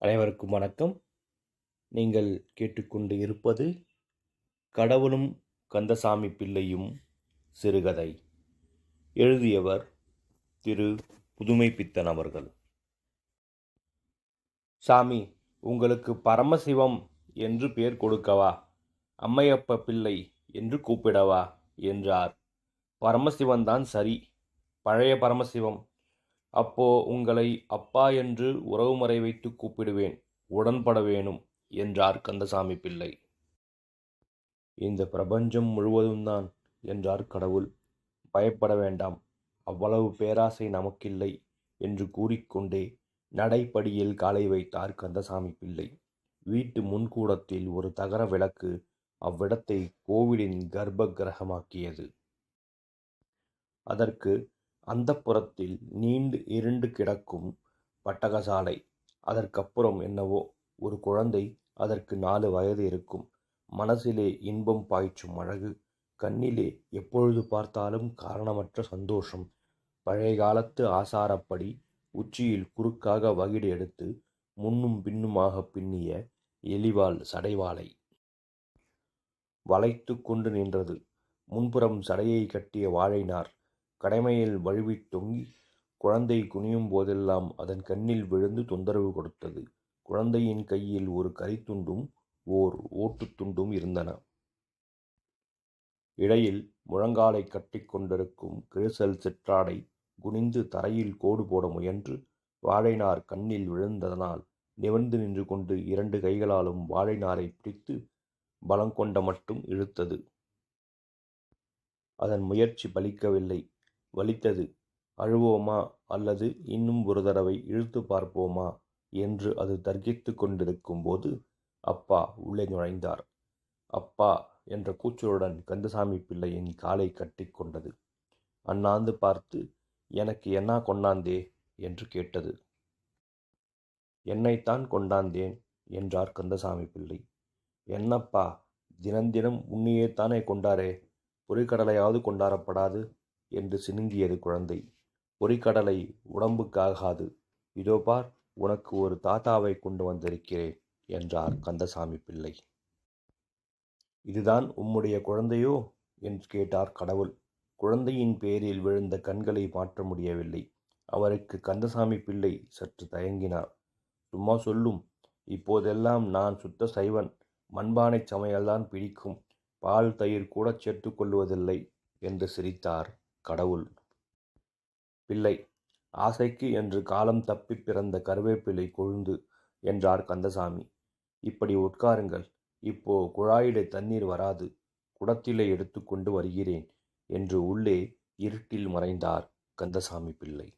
அனைவருக்கும் வணக்கம். நீங்கள் கேட்டுக்கொண்டு இருப்பது கடவுளும் கந்தசாமி பிள்ளையும் சிறுகதை. எழுதியவர் திரு புதுமை பித்தன் அவர்கள். சாமி உங்களுக்கு பரமசிவம் என்று பெயர் கொடுக்கவா? அம்மையப்ப பிள்ளை என்று கூப்பிடவா? என்றார். பரமசிவன்தான் சரி. பழைய பரமசிவம் அப்போ உங்களை அப்பா என்று உறவுமுறை வைத்து கூப்பிடுவேன் உடன்பட வேணும் என்றார் கந்தசாமி பிள்ளை. இந்த பிரபஞ்சம் முழுவதும் தான் என்றார் கடவுள். பயப்பட வேண்டாம் அவ்வளவு பேராசை நமக்கில்லை என்று கூறிக்கொண்டே நடைப்படியில் காலை வைத்தார் கந்தசாமி பிள்ளை. வீட்டு முன்கூடத்தில் ஒரு தகர விளக்கு அவ்விடத்தை கோவிலின் கர்ப்ப கிரகமாக்கியது. அதற்கு அந்தப்புறத்தில் நீண்டு இருண்டு கிடக்கும் பட்டகசாலை. அதற்கப்புறம் என்னவோ ஒரு குழந்தை அதற்கு நாலு வயது இருக்கும். மனசிலே இன்பம் பாய்ச்சும் அழகு கண்ணிலே எப்பொழுது பார்த்தாலும் காரணமற்ற சந்தோஷம். பழைய காலத்து ஆசாரப்படி உச்சியில் குறுக்காக வகிடு எடுத்து முன்னும் பின்னுமாக பின்னிய எலிவாள் சடைவாளை வளைத்து கொண்டு நின்றது. முன்புறம் சடையை கட்டிய வாழைனார் கடமையில் வழுவித் தொங்கி குழந்தை குனியும் போதெல்லாம் அதன் கண்ணில் விழுந்து தொந்தரவு கொடுத்தது. குழந்தையின் கையில் ஒரு கரித்துண்டும் ஓர் ஓட்டுத்துண்டும் இருந்தன. இடையில் முழங்காலை கட்டிக்கொண்டிருக்கும் கிழிசல் சிற்றாடை குனிந்து தரையில் கோடு போட முயன்று வாழைநார் கண்ணில் விழுந்ததனால் நிமிர்ந்து நின்று கொண்டு இரண்டு கைகளாலும் வாழைநாரை பிடித்து பலங்கொண்ட மட்டும் இழுத்தது. அதன் முயற்சி பலிக்கவில்லை. வலித்தது. அழுவோமா? அல்லது இன்னும் ஒரு தடவை இழுத்து பார்ப்போமா? என்று அது தர்கித்து கொண்டிருக்கும் போது அப்பா உள்ளே நுழைந்தார். அப்பா என்ற கூச்சலுடன் கந்தசாமி பிள்ளையின் காலை கட்டி கொண்டது. அண்ணாந்து பார்த்து எனக்கு என்ன கொண்டாந்தே? என்று கேட்டது. என்னைத்தான் கொண்டாந்தேன் என்றார் கந்தசாமி பிள்ளை. என்னப்பா தினந்தினம் உன்னையேத்தானே கொண்டாரே? பொறிக்கடலையாவது கொண்டாடப்படாது என்று சினுங்கியது குழந்தை. பொறிக்கடலை உடம்புக்காகாது. இதோ பார் உனக்கு ஒரு தாத்தாவை கொண்டு வந்திருக்கிறேன் என்றார் கந்தசாமி பிள்ளை. இதுதான் உம்முடைய குழந்தையோ? என்று கேட்டார் கடவுள். குழந்தையின் பேரில் விழுந்த கண்களை மாற்ற முடியவில்லை. அவருக்கு கந்தசாமி பிள்ளை சற்று தயங்கினார். சும்மா சொல்லும். இப்போதெல்லாம் நான் சுத்த சைவன். மண்பானை சமையல்தான் பிடிக்கும். பால் தயிர் கூட சேர்த்து கொள்வதில்லை என்று சிரித்தார் கடவுள். பிள்ளை ஆசைக்கு என்று காலம் தப்பி பிறந்த கருவேப்பிலை கொழுந்து என்றார் கந்தசாமி. இப்படி உட்காருங்கள். இப்போ குழாயிலே தண்ணீர் வராது. குடத்திலே எடுத்துக்கொண்டு வருகிறேன் என்று உள்ளே இருட்டில் மறைந்தார் கந்தசாமி பிள்ளை.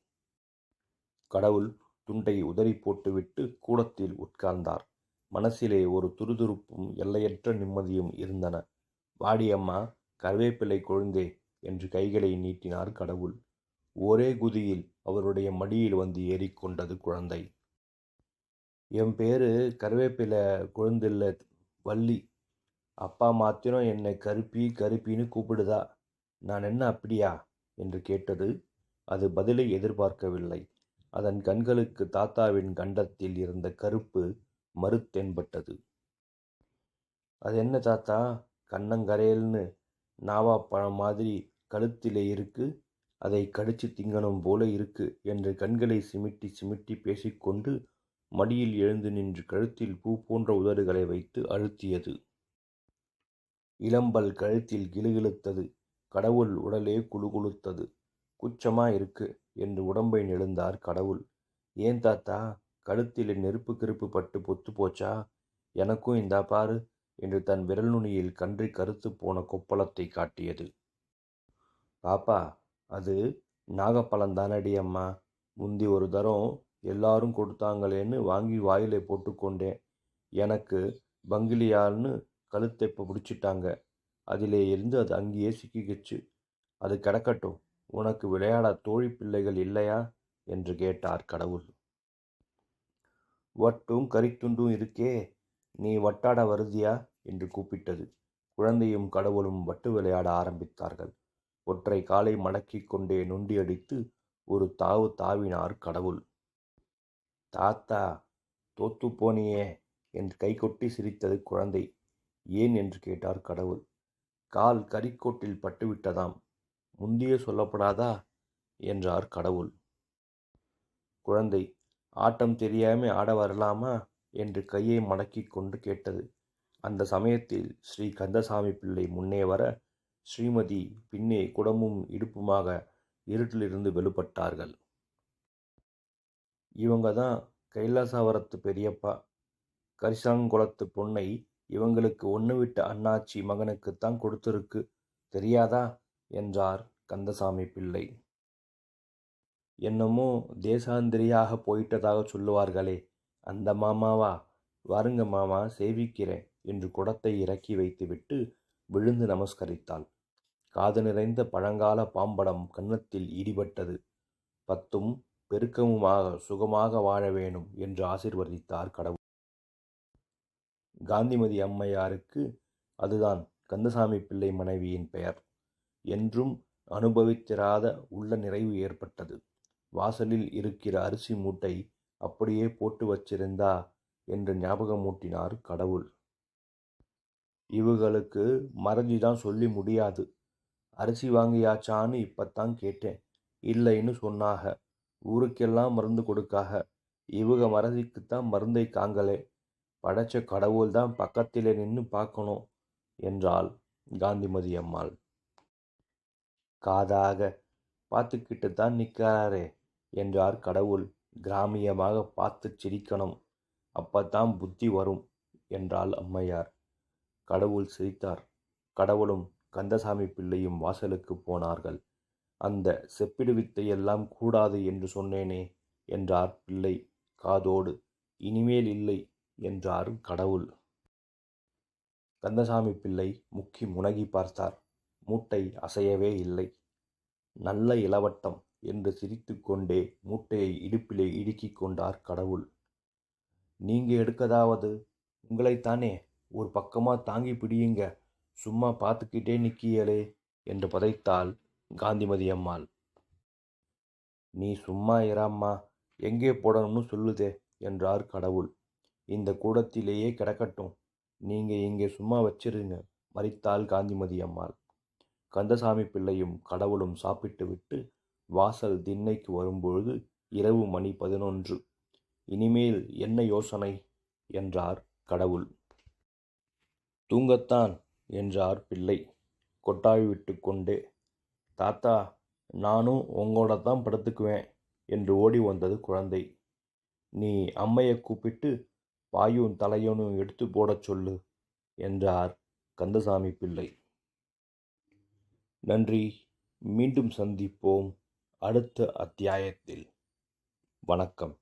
கடவுள் துண்டை உதறி போட்டுவிட்டு கூடத்தில் உட்கார்ந்தார். மனசிலே ஒரு துருதுருப்பும் எல்லையற்ற நிம்மதியும் இருந்தன. வாடியம்மா கருவேப்பிலை கொழுந்தே என்று கைகளை நீட்டினார் கடவுள். ஒரே குதியில் அவருடைய மடியில் வந்து ஏறிக்கொண்டது குழந்தை. என் பேரு கருவேப்பிலை குழந்தில்ல வள்ளி. அப்பா மாத்திரம் என்னை கருப்பி கருப்பின்னு கூப்பிடுதா? நான் என்ன அப்படியா? என்று கேட்டது அது பதிலை எதிர்பார்க்கவில்லை. அதன் கண்களுக்கு தாத்தாவின் கண்டத்தில் இருந்த கருப்பு மறுத்தென்பட்டது. அது என்ன தாத்தா? கண்ணங்கரையல்னு நாவாப்பழம் மாதிரி கழுத்திலே இருக்கு. அதை கடிச்சு திங்கணும் போல இருக்கு என்று கண்களை சிமிட்டி சிமிட்டி பேசிக்கொண்டு மடியில் எழுந்து நின்று கழுத்தில் பூ போன்ற உதடுகளை வைத்து அழுத்தியது. இளம்பல் கழுத்தில் கிளுகிழுத்தது. கடவுள் உடலே குழுகுழுத்தது குச்சமா இருக்கு என்று உடம்பை நெழுந்தார் கடவுள். ஏன் தாத்தா? கழுத்தில் நெருப்பு கிருப்பு பட்டு பொத்து போச்சா? எனக்கும் இந்தா பாரு. என்று தன் விரல் நுனியில் கன்றி கருத்து போன கொப்பளத்தை காட்டியது. பாப்பா அது நாகப்பழந்தானடி அம்மா. முந்தி ஒரு தரம் எல்லாரும் கொடுத்தாங்களேன்னு வாங்கி வாயிலை போட்டுக்கொண்டேன் எனக்கு பங்கிலியால்னு கழுத்தை இப்போ பிடிச்சிட்டாங்க. அதிலே இருந்து அது அங்கேயே சிக்கிக்கிச்சு. அது கிடக்கட்டும். உனக்கு விளையாட தோழி பிள்ளைகள் இல்லையா? என்று கேட்டார் கடவுள். வட்டும் கரித்துண்டும் இருக்கே. நீ வட்டாட வருதியா? என்று கூப்பிட்டது. குழந்தையும் கடவுளும் வட்டு விளையாட ஆரம்பித்தார்கள். ஒற்றை காலை மடக்கிக் கொண்டே நொண்டியடித்து ஒரு தாவு தாவினார் கடவுள். தாத்தா தோத்து போனியே என்று கைகொட்டி சிரித்தது குழந்தை. ஏன்? என்று கேட்டார் கடவுள். கால் கரிக்கோட்டில் பட்டுவிட்டதாம். முந்தியே சொல்லப்படாதா? என்றார் கடவுள். குழந்தை. ஆட்டம் தெரியாமல் ஆட வரலாமா? என்று கையை மடக்கிக் கொண்டு கேட்டது. அந்த சமயத்தில் ஸ்ரீ கந்தசாமி பிள்ளை முன்னே வர ஸ்ரீமதி பின்னே குடமும் இடுப்புமாக இருட்டிலிருந்து வெளுப்பட்டார்கள். இவங்க தான் கைலாசவரத்து பெரியப்பா. கரிசாங்குளத்து பொண்ணை இவங்களுக்கு ஒன்று விட்ட அண்ணாச்சி மகனுக்குத்தான் கொடுத்துருக்கு. தெரியாதா? என்றார் கந்தசாமி பிள்ளை. என்னமோ தேசாந்திரியாக போயிட்டதாக சொல்லுவார்களே. அந்த மாமாவா? வாருங்க மாமா சேவிக்கிறேன். என்று குடத்தை இறக்கி வைத்துவிட்டு விழுந்து நமஸ்கரித்தாள். காது நிறைந்த பழங்கால பாம்படம் கன்னத்தில் ஈடுபட்டது பத்தும் பெருக்கமுமாக சுகமாக வாழ வேணும் என்று ஆசிர்வதித்தார் கடவுள். காந்திமதி அம்மையாருக்கு அதுதான் கந்தசாமி பிள்ளை மனைவியின் பெயர். என்றும் அனுபவித்திராத உள்ள நிறைவு ஏற்பட்டது. வாசலில் இருக்கிற அரிசி மூட்டை அப்படியே போட்டு வச்சிருந்தா என்று ஞாபகமூட்டினார் கடவுள். இவுகளுக்கு மறதி தான் சொல்லி முடியாது. அரிசி வாங்கியாச்சான்னு இப்பத்தான் கேட்டேன். இல்லைன்னு சொன்னாக. ஊருக்கெல்லாம் மருந்து கொடுக்காக. இவுக மறதிக்குத்தான் மருந்தை காங்கலே படைச்ச கடவுள் தான் பக்கத்திலே நின்று பார்க்கணும் என்றாள் காந்திமதி அம்மாள். காதாக பார்த்துக்கிட்டு தான் நிற்கிறாரே என்றார் கடவுள். கிராமியமாக பார்த்து சிரிக்கணும். அப்பத்தான் புத்தி வரும் என்றாள் அம்மையார். கடவுள் சிரித்தார். கடவுளும் கந்தசாமி பிள்ளையும் வாசலுக்கு போனார்கள். அந்த செப்பிடு வித்தையெல்லாம் கூடாது என்று சொன்னேனே என்றார் பிள்ளை காதோடு. இனிமேல் இல்லை என்றார் கடவுள். கந்தசாமி பிள்ளை முக்கி முனகி பார்த்தார். மூட்டை அசையவே இல்லை. நல்ல இளவட்டம் என்று சிரித்துக்கொண்டே மூட்டையை இடுப்பிலே இடுக்கிக் கொண்டார் கடவுள். நீங்க எடுக்கதாவது உங்களைத்தானே? ஒரு பக்கமாக தாங்கி பிடியுங்க. சும்மா பார்த்துக்கிட்டே நிற்கியலே என்று பதைத்தாள் காந்திமதி அம்மாள். நீ சும்மா இராம்மா எங்கே போடணும்னு சொல்லுதே என்றார் கடவுள். இந்த கூடத்திலேயே கிடக்கட்டும். நீங்கள் இங்கே சும்மா வச்சிருங்க மறித்தாள் காந்திமதி அம்மாள். கந்தசாமி பிள்ளையும் கடவுளும் சாப்பிட்டு விட்டு வாசல் திண்ணைக்கு வரும்பொழுது இரவு மணி பதினொன்று. இனிமேல் என்ன யோசனை? என்றார் கடவுள். தூங்கத்தான் என்றார் பிள்ளை. கொட்டாவி விட்டு கொண்டே தாத்தா நானும் உங்களோட தான் படுத்துக்குவேன் என்று ஓடி வந்தது குழந்தை. நீ அம்மையை கூப்பிட்டு பாயும் தலையனும் எடுத்து போடச் சொல்லு என்றார் கந்தசாமி பிள்ளை. நன்றி. மீண்டும் சந்திப்போம் அடுத்த அத்தியாயத்தில். வணக்கம்.